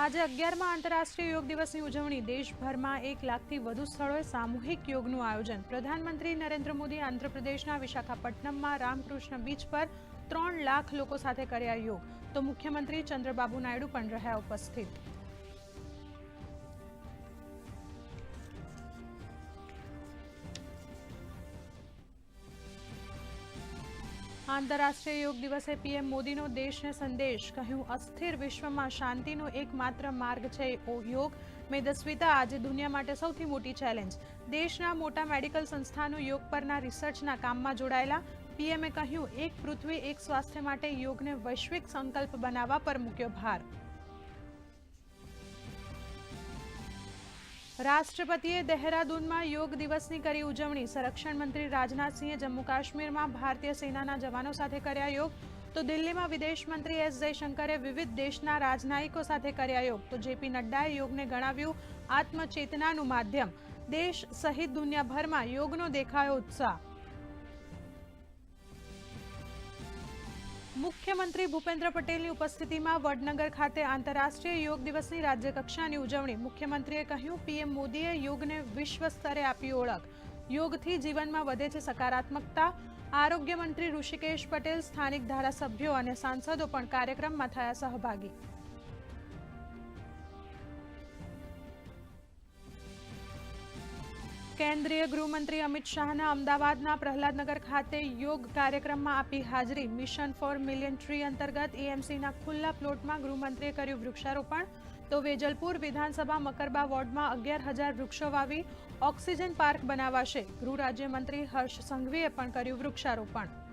આજે અગિયારમાં આંતરરાષ્ટ્રીય યોગ દિવસની ઉજવણી. દેશભરમાં એક લાખથી વધુ સ્થળોએ સામૂહિક યોગનું આયોજન. પ્રધાનમંત્રી નરેન્દ્ર મોદી આંધ્રપ્રદેશના વિશાખાપટ્ટનમમાં રામકૃષ્ણ બીચ પર ત્રણ લાખ લોકો સાથે કર્યા યોગ. તો મુખ્યમંત્રી ચંદ્રબાબુ નાયડુ પણ રહ્યા ઉપસ્થિત. આંતરરાષ્ટ્રીય યોગ દિવસે પીએમ મોદીનો દેશને સંદેશ. કહ્યું, અસ્થિર વિશ્વમાં શાંતિનો એકમાત્ર માર્ગ છે ઓ યોગ. મેદસ્વીતા આજે દુનિયા માટે સૌથી મોટી ચેલેન્જ દેશના મોટા મેડિકલ સંસ્થાનો યોગ પરના રિસર્ચના કામમાં જોડાયેલા. પીએમએ કહ્યું, એક પૃથ્વી એક સ્વાસ્થ્ય માટે યોગને વૈશ્વિક સંકલ્પ બનાવવા પર મૂક્યો ભાર. રાષ્ટ્રપતિએ દહેરાદૂનમાં યોગ દિવસની કરી ઉજવણી. સંરક્ષણ મંત્રી રાજનાથસિંહે જમ્મુ કાશ્મીરમાં ભારતીય સેનાના જવાનો સાથે કર્યા યોગ. તો દિલ્હીમાં વિદેશ મંત્રી એસ જયશંકરે વિવિધ દેશના રાજનાયકો સાથે કર્યા યોગ. તો જેપી નડ્ડાએ યોગને ગણાવ્યું આત્મચેતનાનું માધ્યમ. દેશ સહિત દુનિયાભરમાં યોગનો દેખાયો ઉત્સાહ. મુખ્યમંત્રી ભૂપેન્દ્ર પટેલની ઉપસ્થિતિમાં વડનગર ખાતે આંતરરાષ્ટ્રીય યોગ દિવસની રાજ્યકક્ષાની ઉજવણી. મુખ્યમંત્રીએ કહ્યું, પીએમ મોદીએ યોગને વિશ્વ સ્તરે આપી ઓળખ. યોગથી જીવનમાં વધે છે સકારાત્મકતા. આરોગ્ય મંત્રી ઋષિકેશ પટેલ સ્થાનિક ધારાસભ્યો અને સાંસદો પણ કાર્યક્રમમાં થયા સહભાગી. કેન્દ્રીય ગૃહમંત્રી અમિત શાહના અમદાવાદના પ્રહલાદનગર ખાતે યોગ કાર્યક્રમમાં આપી હાજરી. મિશન ફોર મિલિયન ટ્રી અંતર્ગત એએમસીના ખુલ્લા પ્લોટમાં ગૃહમંત્રીએ કર્યું વૃક્ષારોપણ. તો વેજલપુર વિધાનસભા મકરબા વોર્ડમાં અગિયાર હજાર વૃક્ષો વાવી ઓક્સિજન પાર્ક બનાવાશે. ગૃહ રાજ્યમંત્રી હર્ષ સંઘવીએ પણ કર્યું વૃક્ષારોપણ.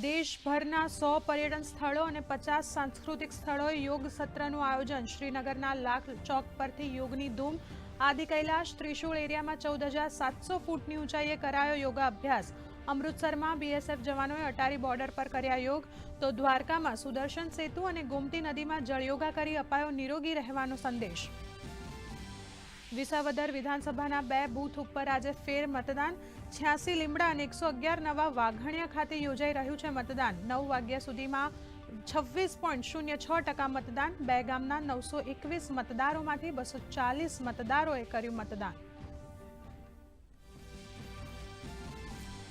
દેશભરના સો પર્યટન સ્થળો અને પચાસ સાંસ્કૃતિક સ્થળોએ યોગ સત્રનું આયોજન. શ્રીનગરના લાખ ચોક પરથી યોગની ધૂમ. આદિ કૈલાશ ત્રિશુળ એરિયામાં ચૌદ હજાર સાતસો ફૂટની ઊંચાઈએ કરાયો યોગા અભ્યાસ અમૃતસરમાં બીએસએફ જવાનોએ અટારી બોર્ડર પર કર્યા યોગ. તો દ્વારકામાં સુદર્શન સેતુ અને ગોમતી નદીમાં જળયોગા કરી અપાયો નિરોગી રહેવાનો સંદેશ. વિસાવદર વિધાનસભાના બે બૂથ ઉપર આજે ફેર મતદાન. છ્યાસી લીમડા અને એકસો અગિયાર નવા વાઘણિયા ખાતે યોજાઈ રહ્યું છે મતદાન. નવ વાગ્યા સુધીમાં છવ્વીસ પોઈન્ટ શૂન્ય છ ટકા મતદાન. બે ગામના નવસો એકવીસ મતદારોમાંથી બસો ચાલીસ મતદારોએ કર્યું મતદાન.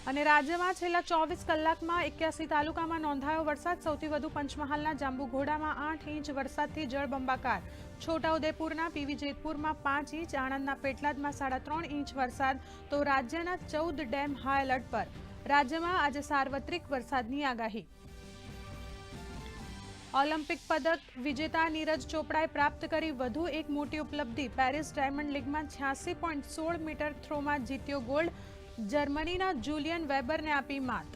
અને રાજ્યમાં છેલ્લા ચોવીસ કલાકમાં એક્યાસી તાલુકામાં નોંધાયો વરસાદ. સૌથી વધુ પંચમહાલના જાંબુઘોડામાં આઠ ઇંચ વરસાદથી જળબંબાકાર છોટાઉદેપુરના પીવી જેતપુરમાં પાંચ ઇંચ, આણંદના પેટલાદમાં સાડા ત્રણ ઇંચ વરસાદ. તો રાજ્યના ચૌદ ડેમ હાઈ એલર્ટ પર. રાજ્યમાં આજે સાર્વત્રિક વરસાદની આગાહી. ઓલિમ્પિક પદક વિજેતા નીરજ ચોપડાએ પ્રાપ્ત કરી વધુ એક મોટી ઉપલબ્ધિ. પેરિસ ડાયમંડ લીગમાં છ્યાસી પોઈન્ટ સોળ મીટર થ્રોમાં જીત્યો ગોલ્ડ. જર્મનીના જુલિયન વેબરને આપી માત